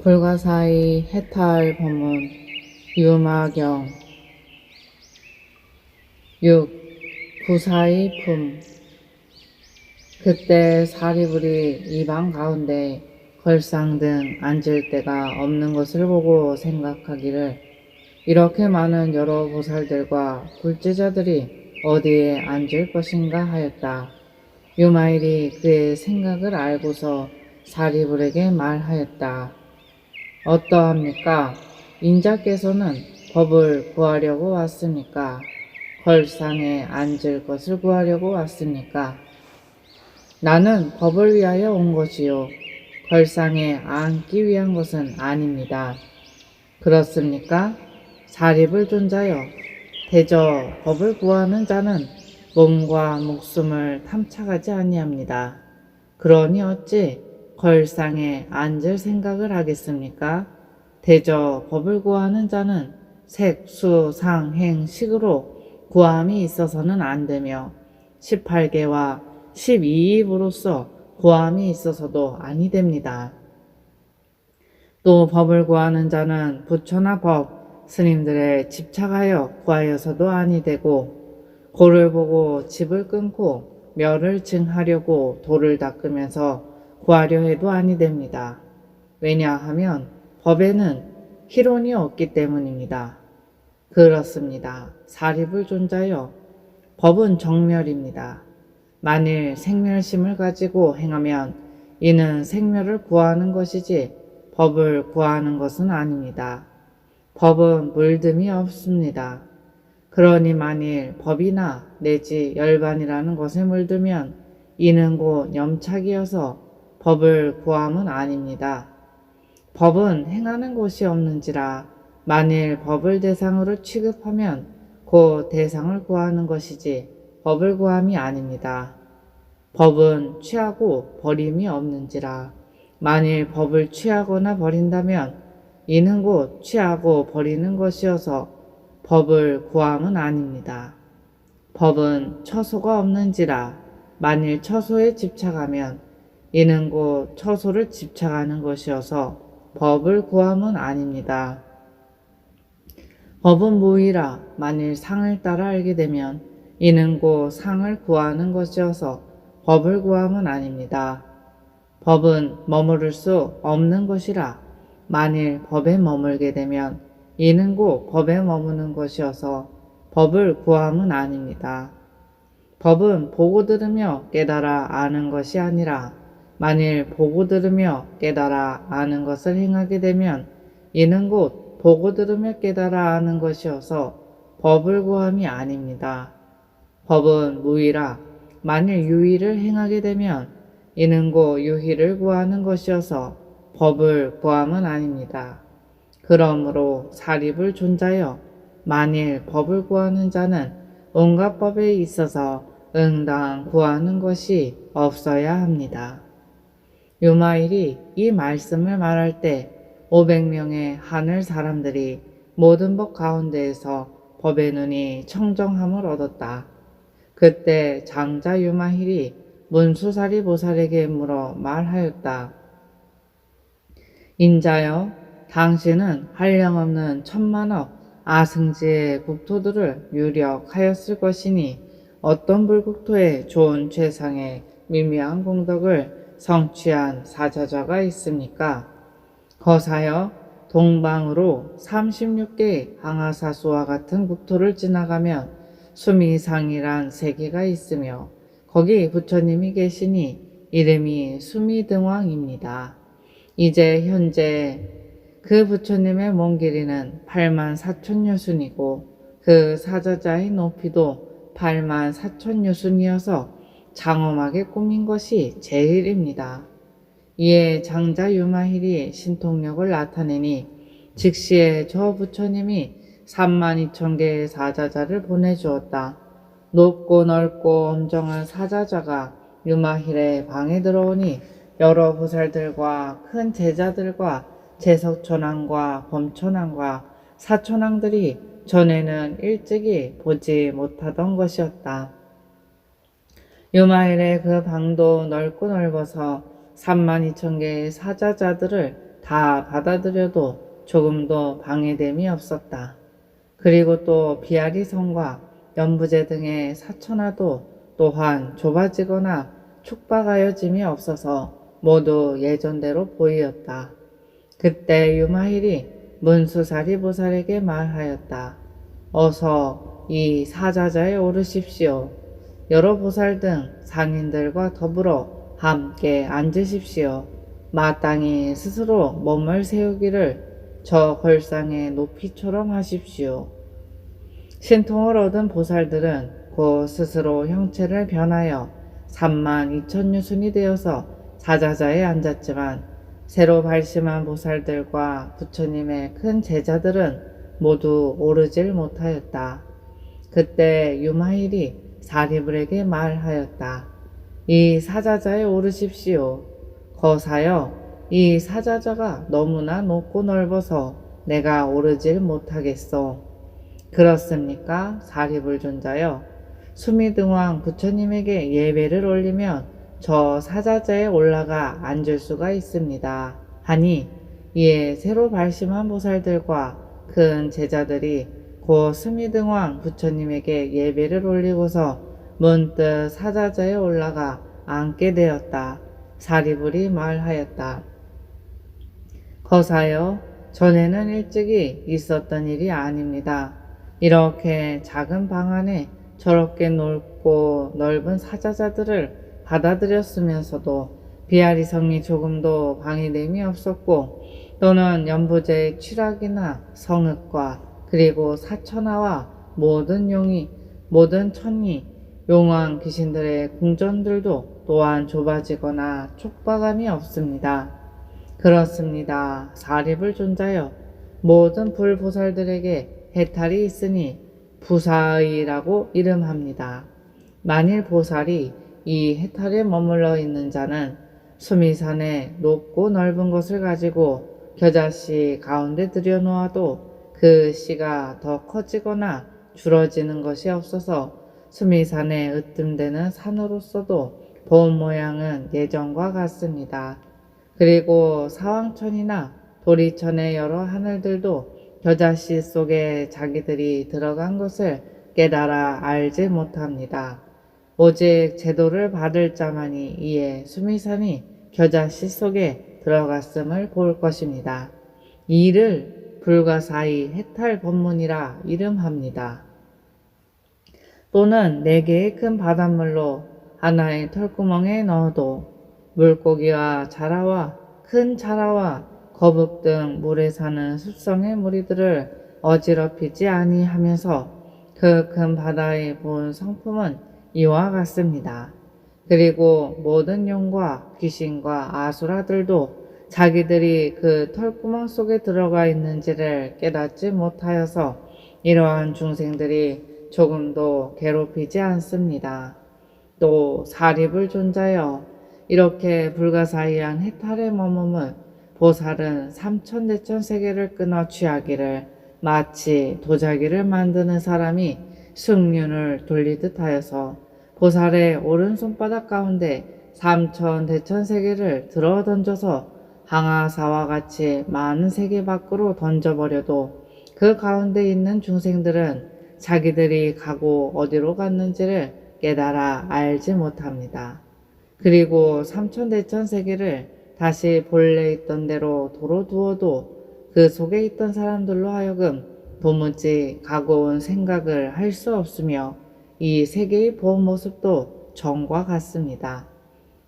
불가사의 해탈 법문 유마경 6. 부사의 품 그때 사리불이 이방 가운데 걸상 등 앉을 데가 없는 것을 보고 생각하기를 이렇게 많은 여러 보살들과 불제자들이 어디에 앉을 것인가 하였다. 유마일이 그의 생각을 알고서 사리불에게 말하였다. 어떠합니까? 인자께서는 법을 구하려고 왔습니까? 걸상에 앉을 것을 구하려고 왔습니까? 나는 법을 위하여 온 것이요. 걸상에 앉기 위한 것은 아닙니다. 그렇습니까? 사립을 존자여, 대저 법을 구하는 자는 몸과 목숨을 탐착하지 아니합니다. 그러니 어찌 걸상에 앉을 생각을 하겠습니까? 대저 법을 구하는 자는 색, 수, 상, 행, 식으로 구함이 있어서는 안 되며 18개와 12입으로서 구함이 있어서도 아니 됩니다. 또 법을 구하는 자는 부처나 법, 스님들의 집착하여 구하여서도 아니 되고 고를 보고 집을 끊고 멸을 증하려고 돌을 닦으면서 구하려 해도 아니 됩니다. 왜냐하면 법에는 희론이 없기 때문입니다. 그렇습니다. 사립을 존자여 법은 정멸입니다. 만일 생멸심을 가지고 행하면 이는 생멸을 구하는 것이지 법을 구하는 것은 아닙니다. 법은 물듦이 없습니다. 그러니 만일 법이나 내지 열반이라는 것에 물들면 이는 곧 염착이어서 법을 구함은 아닙니다. 법은 행하는 곳이 없는지라 만일 법을 대상으로 취급하면 그 대상을 구하는 것이지 법을 구함이 아닙니다. 법은 취하고 버림이 없는지라 만일 법을 취하거나 버린다면 이는 곧 취하고 버리는 것이어서 법을 구함은 아닙니다. 법은 처소가 없는지라 만일 처소에 집착하면 이는 곧 처소를 집착하는 것이어서 법을 구함은 아닙니다. 법은 무이라 만일 상을 따라 알게 되면 이는 곧 상을 구하는 것이어서 법을 구함은 아닙니다. 법은 머무를 수 없는 것이라 만일 법에 머물게 되면 이는 곧 법에 머무는 것이어서 법을 구함은 아닙니다. 법은 보고 들으며 깨달아 아는 것이 아니라 만일 보고 들으며 깨달아 아는 것을 행하게 되면 이는 곧 보고 들으며 깨달아 아는 것이어서 법을 구함이 아닙니다. 법은 무의라 만일 유의를 행하게 되면 이는 곧 유희를 구하는 것이어서 법을 구함은 아닙니다. 그러므로 사립을 존자여 만일 법을 구하는 자는 온갖 법에 있어서 응당 구하는 것이 없어야 합니다. 유마일이 이 말씀을 말할 때 500명의 하늘 사람들이 모든 법 가운데에서 법의 눈이 청정함을 얻었다. 그때 장자 유마힐이 문수사리 보살에게 물어 말하였다. 인자여, 당신은 한량없는 천만억 아승지의 국토들을 유력하였을 것이니 어떤 불국토에 좋은 최상의 미미한 공덕을 성취한 사자자가 있습니까? 거사여 동방으로 36개의 항아사수와 같은 국토를 지나가면 수미상이란 세계가 있으며 거기 부처님이 계시니 이름이 수미등왕입니다. 이제 현재 그 부처님의 먼 길이는 8만 4천 유순이고 그 사자자의 높이도 8만 4천 유순이어서 장엄하게 꾸민 것이 제일입니다. 이에 장자 유마힐이 신통력을 나타내니 즉시에 저 부처님이 3만 2천 개의 사자자를 보내주었다. 높고 넓고 엄정한 사자자가 유마힐의 방에 들어오니 여러 보살들과 큰 제자들과 제석천왕과 범천왕과 사천왕들이 전에는 일찍이 보지 못하던 것이었다. 유마일의 그 방도 넓고 넓어서 3만 2천 개의 사자자들을 다 받아들여도 조금도 방해됨이 없었다. 그리고 또 비아리 성과 연부제 등의 사천화도 또한 좁아지거나 축박하여짐이 없어서 모두 예전대로 보이었다. 그때 유마힐이 문수사리 보살에게 말하였다. 어서 이 사자자에 오르십시오. 여러 보살 등 상인들과 더불어 함께 앉으십시오. 마땅히 스스로 몸을 세우기를 저 걸상의 높이처럼 하십시오. 신통을 얻은 보살들은 곧 스스로 형체를 변하여 3만 2천 유순이 되어서 사자자에 앉았지만 새로 발심한 보살들과 부처님의 큰 제자들은 모두 오르질 못하였다. 그때 유마일이 사리불에게 말하였다. 이 사자자에 오르십시오. 거사여, 이 사자자가 너무나 높고 넓어서 내가 오르질 못하겠소. 그렇습니까? 사리불 존자여. 수미등왕 부처님에게 예배를 올리면 저 사자자에 올라가 앉을 수가 있습니다. 하니 이에 새로 발심한 보살들과 큰 제자들이 고 수미등왕 부처님에게 예배를 올리고서 문득 사자자에 올라가 앉게 되었다. 사리불이 말하였다. 거사여, 전에는 일찍이 있었던 일이 아닙니다. 이렇게 작은 방 안에 저렇게 넓고 넓은 사자자들을 받아들였으면서도 비아리 성이 조금도 방해됨이 없었고 또는 연부제의 취락이나 성읍과 그리고 사천하와 모든 용이 모든 천이 용왕 귀신들의 궁전들도 또한 좁아지거나 촉박함이 없습니다. 그렇습니다. 사립을 존자여 모든 불보살들에게 해탈이 있으니 부사의라고 이름합니다. 만일 보살이 이 해탈에 머물러 있는 자는 수미산의 높고 넓은 것을 가지고 겨자씨 가운데 들여놓아도 그 씨가 더 커지거나 줄어지는 것이 없어서 수미산에 으뜸되는 산으로서도 본 모양은 예전과 같습니다. 그리고 사왕천이나 도리천의 여러 하늘들도 겨자씨 속에 자기들이 들어간 것을 깨달아 알지 못합니다. 오직 제도를 받을 자만이 이에 수미산이 겨자씨 속에 들어갔음을 볼 것입니다. 이를 불가사의 해탈 법문이라 이름합니다. 또는 네 개의 큰 바닷물로 하나의 털구멍에 넣어도 물고기와 자라와 큰 자라와 거북 등 물에 사는 습성의 무리들을 어지럽히지 아니하면서 그 큰 바다의 본 성품은 이와 같습니다. 그리고 모든 용과 귀신과 아수라들도 자기들이 그 털구멍 속에 들어가 있는지를 깨닫지 못하여서 이러한 중생들이 조금도 괴롭히지 않습니다. 또 사립을 존자여 이렇게 불가사의한 해탈에 머무은 보살은 삼천대천 세계를 끊어 취하기를 마치 도자기를 만드는 사람이 승륜을 돌리듯 하여서 보살의 오른 손바닥 가운데 삼천 대천 세계를 들어 던져서 항아사와 같이 많은 세계 밖으로 던져버려도 그 가운데 있는 중생들은 자기들이 가고 어디로 갔는지를 깨달아 알지 못합니다. 그리고 삼천대천 세계를 다시 본래 있던 대로 도로 두어도 그 속에 있던 사람들로 하여금 도무지 가고 온 생각을 할 수 없으며 이 세계의 본 모습도 정과 같습니다.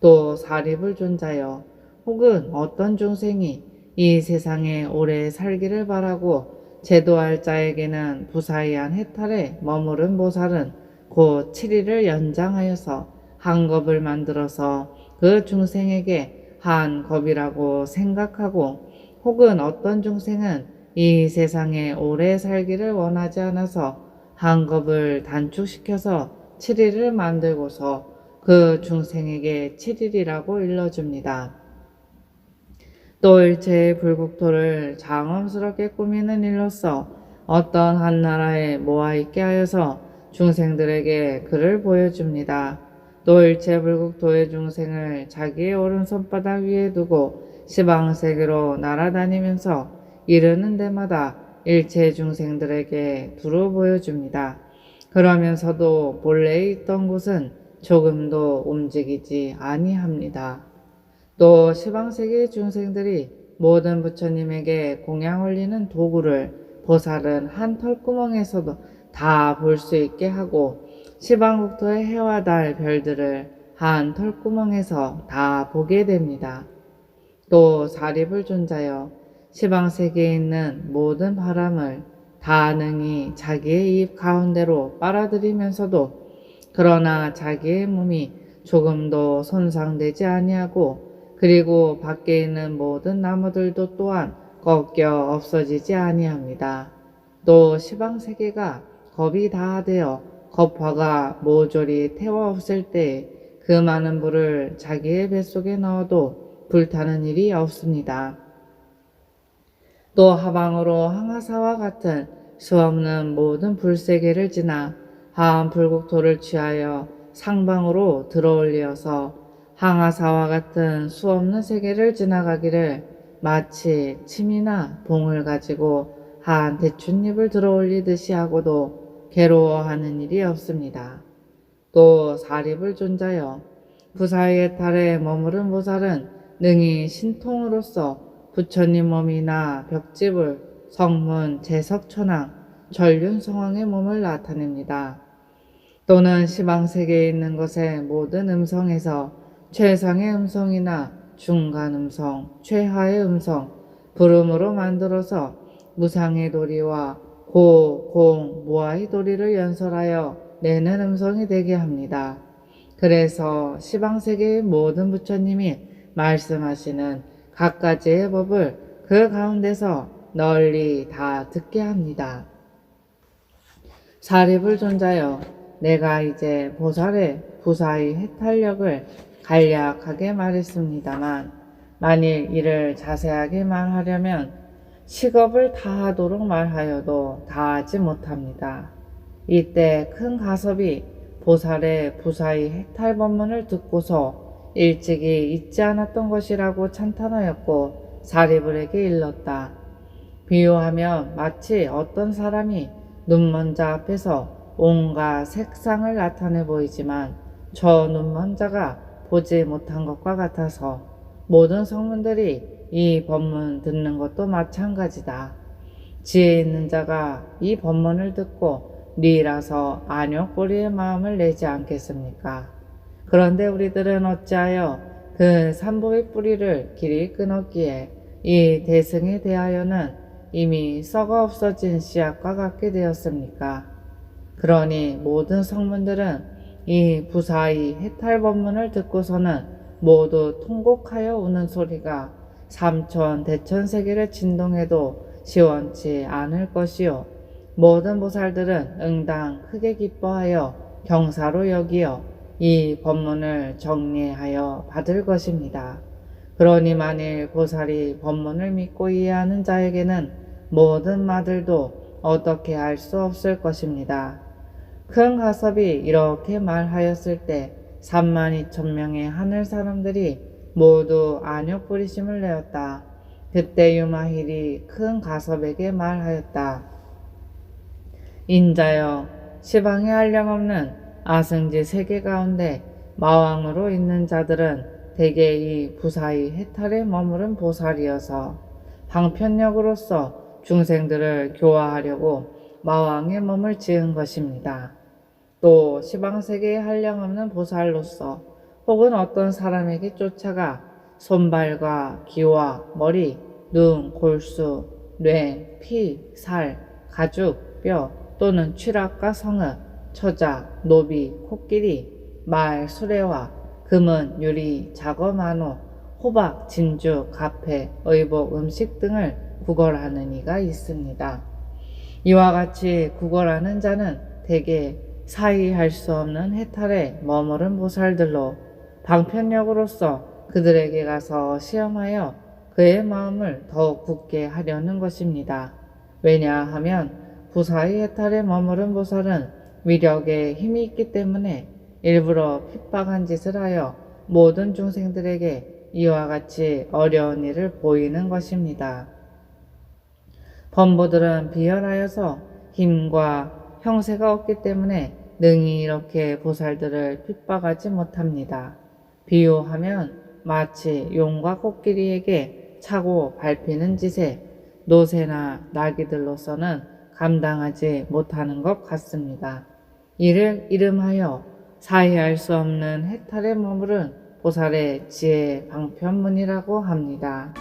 또 사립을 존자여 혹은 어떤 중생이 이 세상에 오래 살기를 바라고 제도할 자에게는 부사의한 해탈에 머무른 보살은 곧 7일을 연장하여서 한 겁을 만들어서 그 중생에게 한 겁이라고 생각하고 혹은 어떤 중생은 이 세상에 오래 살기를 원하지 않아서 한 겁을 단축시켜서 7일을 만들고서 그 중생에게 7일이라고 일러줍니다. 또 일체의 불국토를 장엄스럽게 꾸미는 일로서 어떤 한 나라에 모아 있게 하여서 중생들에게 그를 보여줍니다. 또 일체 불국토의 중생을 자기의 오른손바닥 위에 두고 시방세계로 날아다니면서 이르는 데마다 일체 중생들에게 두루 보여줍니다. 그러면서도 본래 있던 곳은 조금도 움직이지 아니합니다. 또 시방세계 중생들이 모든 부처님에게 공양 올리는 도구를 보살은 한 털구멍에서도 다 볼 수 있게 하고 시방국토의 해와 달 별들을 한 털구멍에서 다 보게 됩니다. 또 사립을 존자여 시방세계에 있는 모든 바람을 다 능히 자기의 입 가운데로 빨아들이면서도 그러나 자기의 몸이 조금도 손상되지 아니하고 그리고 밖에 있는 모든 나무들도 또한 꺾여 없어지지 아니합니다. 또 시방 세계가 겁이 다 되어 겁화가 모조리 태워 없을 때에 그 많은 불을 자기의 뱃속에 넣어도 불타는 일이 없습니다. 또 하방으로 항하사와 같은 수없는 모든 불세계를 지나 하한 불국토를 취하여 상방으로 들어올리어서 항하사와 같은 수없는 세계를 지나가기를 마치 침이나 봉을 가지고 한 대추잎을 들어올리듯이 하고도 괴로워하는 일이 없습니다. 또 사립을 존자여 부사의 탈에 머무른 보살은 능히 신통으로서 부처님 몸이나 벽집을 성문, 제석천왕, 전륜성왕의 몸을 나타냅니다. 또는 시방세계에 있는 것의 모든 음성에서 최상의 음성이나 중간 음성, 최하의 음성, 부름으로 만들어서 무상의 도리와 고, 공, 무아의 도리를 연설하여 내는 음성이 되게 합니다. 그래서 시방세계의 모든 부처님이 말씀하시는 각가지의 법을 그 가운데서 널리 다 듣게 합니다. 사립을 존자여 내가 이제 보살의 부사의 해탈력을 간략하게 말했습니다만 만일 이를 자세하게 말하려면 식업을 다 하도록 말하여도 다 하지 못합니다. 이때 큰 가섭이 보살의 부사의 해탈 법문을 듣고서 일찍이 잊지 않았던 것이라고 찬탄하였고 사리불에게 일렀다. 비유하면 마치 어떤 사람이 눈먼자 앞에서 온갖 색상을 나타내 보이지만 저 눈먼자가 보지 못한 것과 같아서 모든 성문들이 이 법문 듣는 것도 마찬가지다. 지혜 있는 자가 이 법문을 듣고 니라서 안욕보리의 마음을 내지 않겠습니까? 그런데 우리들은 어찌하여 그 삼보의 뿌리를 길이 끊었기에 이 대승에 대하여는 이미 썩어 없어진 씨앗과 같게 되었습니까? 그러니 모든 성문들은 이 부사의 해탈 법문을 듣고서는 모두 통곡하여 우는 소리가 삼천 대천 세계를 진동해도 시원치 않을 것이요 모든 보살들은 응당 크게 기뻐하여 경사로 여기어 이 법문을 정리하여 받을 것입니다. 그러니 만일 보살이 법문을 믿고 이해하는 자에게는 모든 마들도 어떻게 할수 없을 것입니다. 큰 가섭이 이렇게 말하였을 때 3만 2천 명의 하늘 사람들이 모두 안욕 부리심을 내었다. 그때 유마힐이 큰 가섭에게 말하였다. 인자여 시방에 한량없는 아승지 세계 가운데 마왕으로 있는 자들은 대개 이 부사의 해탈에 머무른 보살이어서 방편력으로서 중생들을 교화하려고 마왕의 몸을 지은 것입니다. 또 시방세계에 한량없는 보살로서 혹은 어떤 사람에게 쫓아가 손발과 귀와 머리, 눈, 골수, 뇌, 피, 살, 가죽, 뼈 또는 취락과 성읍, 처자, 노비, 코끼리, 말, 수레와 금은, 유리, 작업, 만호, 호박, 진주, 가패, 의복, 음식 등을 구걸하는 이가 있습니다. 이와 같이 구걸하는 자는 대개 사이할 수 없는 해탈에 머무른 보살들로 방편력으로서 그들에게 가서 시험하여 그의 마음을 더욱 굳게 하려는 것입니다. 왜냐하면 부사의 해탈에 머무른 보살은 위력에 힘이 있기 때문에 일부러 핍박한 짓을 하여 모든 중생들에게 이와 같이 어려운 일을 보이는 것입니다. 범보들은 비열하여서 힘과 형세가 없기 때문에 능히 이렇게 보살들을 핍박하지 못합니다. 비유하면 마치 용과 코끼리에게 차고 밟히는 짓에 노새나 나귀들로서는 감당하지 못하는 것 같습니다. 이를 이름하여 사해할 수 없는 해탈에 머무른 보살의 지혜 방편문이라고 합니다.